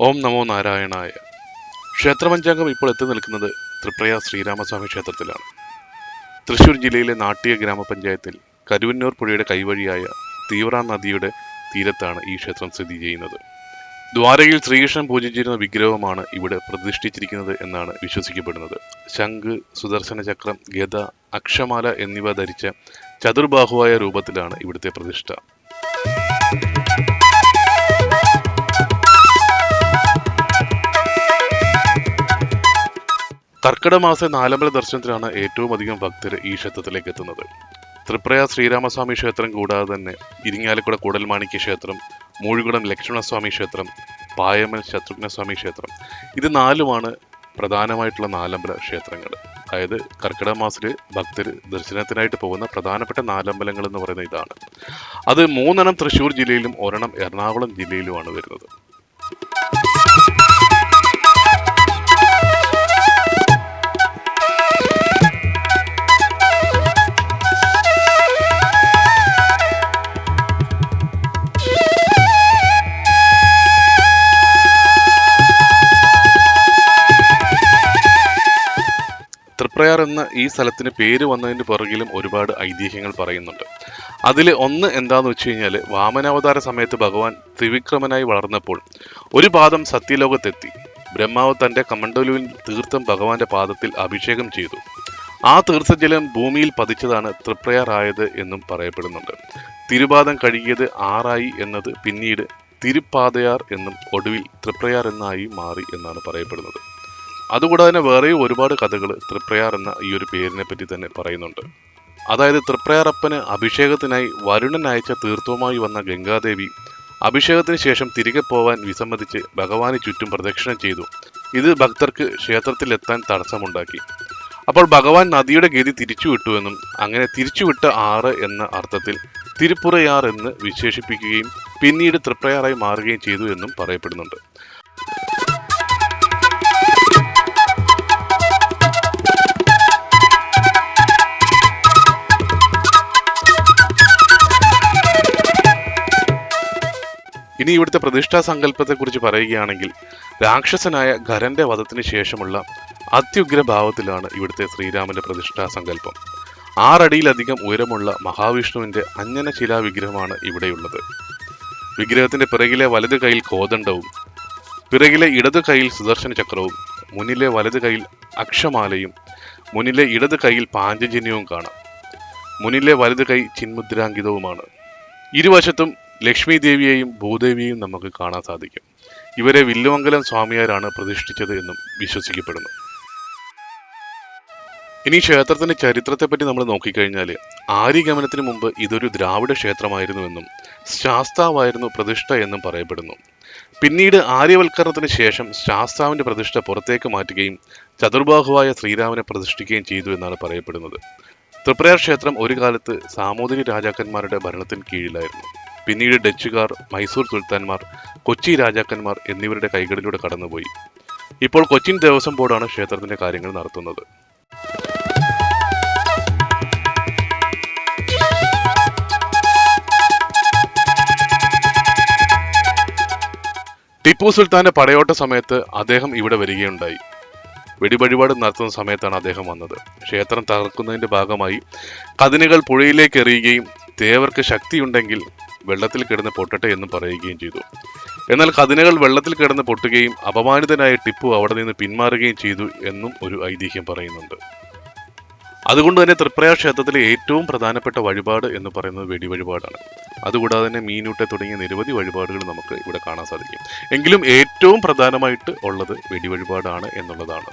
ഓം നമോ നാരായണായ. ക്ഷേത്രപഞ്ചാംഗം ഇപ്പോൾ എത്തി നിൽക്കുന്നത് തൃപ്രയ ശ്രീരാമസ്വാമി ക്ഷേത്രത്തിലാണ്. തൃശ്ശൂർ ജില്ലയിലെ നാട്ടിയ ഗ്രാമപഞ്ചായത്തിൽ കരുവന്നൂർ പുഴയുടെ കൈവഴിയായ തീവ്ര നദിയുടെ തീരത്താണ് ഈ ക്ഷേത്രം സ്ഥിതി ചെയ്യുന്നത്. ദ്വാരകയിൽ ശ്രീകൃഷ്ണൻ പൂജിച്ചിരുന്ന വിഗ്രഹമാണ് ഇവിടെ പ്രതിഷ്ഠിച്ചിരിക്കുന്നത് എന്നാണ് വിശ്വസിക്കപ്പെടുന്നത്. ശംഖ് സുദർശന ചക്രം ഗത അക്ഷമാല എന്നിവ ധരിച്ച ചതുർബാഹുവായ രൂപത്തിലാണ് ഇവിടുത്തെ പ്രതിഷ്ഠ. കർക്കിടക മാസ നാലമ്പല ദർശനത്തിലാണ് ഏറ്റവും അധികം ഭക്തർ ഈ ക്ഷേത്രത്തിലേക്ക് എത്തുന്നത്. തൃപ്രയ ശ്രീരാമസ്വാമി ക്ഷേത്രം കൂടാതെ തന്നെ ഇരിങ്ങാലക്കുട കൂടൽമാണിക്യ ക്ഷേത്രം മൂഴികുടം ലക്ഷ്മണസ്വാമി ക്ഷേത്രം പായമൽ ശത്രുഘ്നസ്വാമി ക്ഷേത്രം. ഇത് നാലുമാണ് പ്രധാനമായിട്ടുള്ള നാലമ്പല ക്ഷേത്രങ്ങൾ. അതായത് കർക്കിടക മാസത്തിൽ ഭക്തർ ദർശനത്തിനായിട്ട് പോകുന്ന പ്രധാനപ്പെട്ട നാലമ്പലങ്ങൾ എന്ന് പറയുന്ന ഇതാണ്. അത് മൂന്നെണ്ണം തൃശ്ശൂർ ജില്ലയിലും ഒരെണ്ണം എറണാകുളം ജില്ലയിലുമാണ് വരുന്നത്. തൃപ്രയാർ എന്ന ഈ സ്ഥലത്തിന് പേര് വന്നതിന് പുറകിലും ഒരുപാട് ഐതിഹ്യങ്ങൾ പറയുന്നുണ്ട്. അതിൽ ഒന്ന് എന്താന്ന് വെച്ച് കഴിഞ്ഞാൽ വാമനാവതാര സമയത്ത് ഭഗവാൻ ത്രിവിക്രമനായി വളർന്നപ്പോൾ ഒരു പാദം സത്യലോകത്തെത്തി. ബ്രഹ്മാവ് തന്റെ കമണ്ഡലുവിൽ തീർത്ഥം ഭഗവാന്റെ പാദത്തിൽ അഭിഷേകം ചെയ്തു. ആ തീർത്ഥജലം ഭൂമിയിൽ പതിച്ചതാണ് തൃപ്രയാറായത് എന്നും പറയപ്പെടുന്നുണ്ട്. തിരുപാദം കഴുകിയത് ആറായി എന്നത് പിന്നീട് തിരുപ്പാതയാർ എന്നും ഒടുവിൽ തൃപ്രയാർ എന്നായി മാറി എന്നാണ് പറയപ്പെടുന്നത്. അതുകൂടാതെ തന്നെ വേറെയും ഒരുപാട് കഥകൾ തൃപ്രയാർ എന്ന ഈ ഒരു പേരിനെ പറ്റി തന്നെ പറയുന്നുണ്ട്. അതായത് തൃപ്രയാറപ്പന് അഭിഷേകത്തിനായി വരുണൻ അയച്ച തീർത്ഥവുമായി വന്ന ഗംഗാദേവി അഭിഷേകത്തിന് ശേഷം തിരികെ പോവാൻ വിസമ്മതിച്ച് ഭഗവാന് ചുറ്റും പ്രദക്ഷിണം ചെയ്തു. ഇത് ഭക്തർക്ക് ക്ഷേത്രത്തിലെത്താൻ തടസ്സമുണ്ടാക്കി. അപ്പോൾ ഭഗവാൻ നദിയുടെ ഗതി തിരിച്ചുവിട്ടുവെന്നും അങ്ങനെ തിരിച്ചുവിട്ട ആറ് എന്ന അർത്ഥത്തിൽ തിരുപ്പുറയാർ എന്ന് വിശേഷിപ്പിക്കുകയും പിന്നീട് തൃപ്രയാറായി മാറുകയും ചെയ്തു എന്നും പറയപ്പെടുന്നുണ്ട്. ഇനി ഇവിടുത്തെ പ്രതിഷ്ഠാ സങ്കല്പത്തെക്കുറിച്ച് പറയുകയാണെങ്കിൽ രാക്ഷസനായ ഖരന്റെ വധത്തിന് ശേഷമുള്ള അത്യുഗ്രഭാവത്തിലാണ് ഇവിടുത്തെ ശ്രീരാമന്റെ പ്രതിഷ്ഠാ സങ്കല്പം. ആറടിയിലധികം ഉയരമുള്ള മഹാവിഷ്ണുവിന്റെ അഞ്ജന ശിലാ വിഗ്രഹമാണ് ഇവിടെയുള്ളത്. വിഗ്രഹത്തിന്റെ പിറകിലെ വലത് കൈയിൽ കോദണ്ഡവും പിറകിലെ ഇടത് കൈയിൽ സുദർശന ചക്രവും മുന്നിലെ വലത് കൈയിൽ അക്ഷമാലയും മുന്നിലെ ഇടത് കൈയിൽ പാഞ്ചജന്യവും കാണാം. മുന്നിലെ വലത് കൈ ചിന്മുദ്രാങ്കിതവുമാണ്. ഇരുവശത്തും ലക്ഷ്മി ദേവിയെയും ഭൂദേവിയെയും നമുക്ക് കാണാൻ സാധിക്കും. ഇവരെ വില്ലുമംഗലം സ്വാമിയാരാണ് പ്രതിഷ്ഠിച്ചത് എന്നും വിശ്വസിക്കപ്പെടുന്നു. ഇനി ക്ഷേത്രത്തിന്റെ ചരിത്രത്തെപ്പറ്റി നമ്മൾ നോക്കിക്കഴിഞ്ഞാൽ ആര്യഗമനത്തിന് മുമ്പ് ഇതൊരു ദ്രാവിഡ ക്ഷേത്രമായിരുന്നുവെന്നും ശാസ്താവായിരുന്നു പ്രതിഷ്ഠ എന്നും പറയപ്പെടുന്നു. പിന്നീട് ആര്യവൽക്കരണത്തിന് ശേഷം ശാസ്താവിന്റെ പ്രതിഷ്ഠ പുറത്തേക്ക് മാറ്റുകയും ചതുർബാഹുവായ ശ്രീരാമനെ പ്രതിഷ്ഠിക്കുകയും ചെയ്തു എന്നാണ് പറയപ്പെടുന്നത്. തൃപ്രയാർ ക്ഷേത്രം ഒരു കാലത്ത് സാമൂതിരി രാജാക്കന്മാരുടെ ഭരണത്തിന് കീഴിലായിരുന്നു. പിന്നീട് ഡച്ചുകാർ മൈസൂർ സുൽത്താൻമാർ കൊച്ചി രാജാക്കന്മാർ എന്നിവരുടെ കൈകളിലൂടെ കടന്നുപോയി. ഇപ്പോൾ കൊച്ചിൻ ദേവസ്വം ബോർഡാണ് ക്ഷേത്രത്തിന്റെ കാര്യങ്ങൾ നടത്തുന്നത്. ടിപ്പു സുൽത്താന്റെ പടയോട്ട സമയത്ത് അദ്ദേഹം ഇവിടെ വരികയുണ്ടായി. വെടിവഴിപാട് നടത്തുന്ന സമയത്താണ് അദ്ദേഹം വന്നത്. ക്ഷേത്രം തകർക്കുന്നതിന്റെ ഭാഗമായി കതിനുകൾ പുഴയിലേക്ക് എറിയുകയും തേവർക്ക് ശക്തിയുണ്ടെങ്കിൽ വെള്ളത്തിൽ കിടന്ന് പൊട്ടട്ടെ എന്ന് പറയുകയും ചെയ്തു. എന്നാൽ കതിനകൾ വെള്ളത്തിൽ കിടന്ന് പൊട്ടുകയും അപമാനിതനായ ടിപ്പു അവിടെ നിന്ന് പിന്മാറുകയും ചെയ്തു എന്നും ഒരു ഐതിഹ്യം പറയുന്നുണ്ട്. അതുകൊണ്ട് തന്നെ തൃപ്രയ ക്ഷേത്രത്തിലെ ഏറ്റവും പ്രധാനപ്പെട്ട വഴിപാട് എന്ന് പറയുന്നത് വെടി വഴിപാടാണ്. അതുകൂടാതെ തന്നെ മീനൂട്ടെ തുടങ്ങിയ നിരവധി വഴിപാടുകൾ നമുക്ക് ഇവിടെ കാണാൻ സാധിക്കും. എങ്കിലും ഏറ്റവും പ്രധാനമായിട്ട് ഉള്ളത് വെടി വഴിപാടാണ് എന്നുള്ളതാണ്.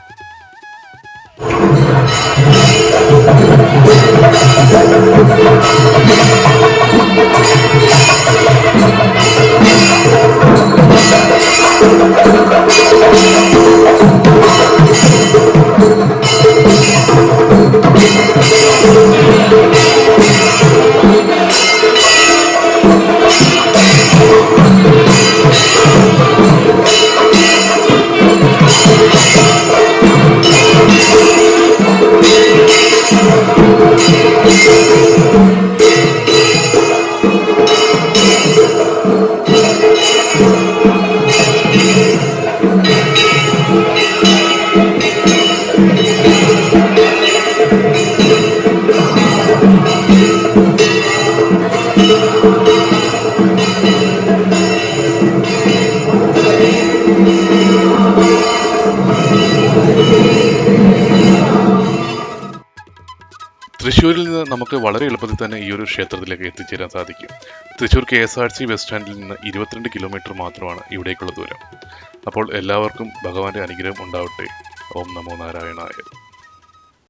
തൃശ്ശൂരിൽ നിന്ന് നമുക്ക് വളരെ എളുപ്പത്തിൽ തന്നെ ഈ ഒരു ക്ഷേത്രത്തിലേക്ക് എത്തിച്ചേരാൻ സാധിക്കും. Thrissur K S R C bus സ്റ്റാൻഡിൽ നിന്ന് ഇരുപത്തിരണ്ട് കിലോമീറ്റർ മാത്രമാണ് ഇവിടേക്കുള്ള ദൂരം. അപ്പോൾ എല്ലാവർക്കും ഭഗവാന്റെ അനുഗ്രഹം ഉണ്ടാവട്ടെ. ഓം നമോ നാരായണായ.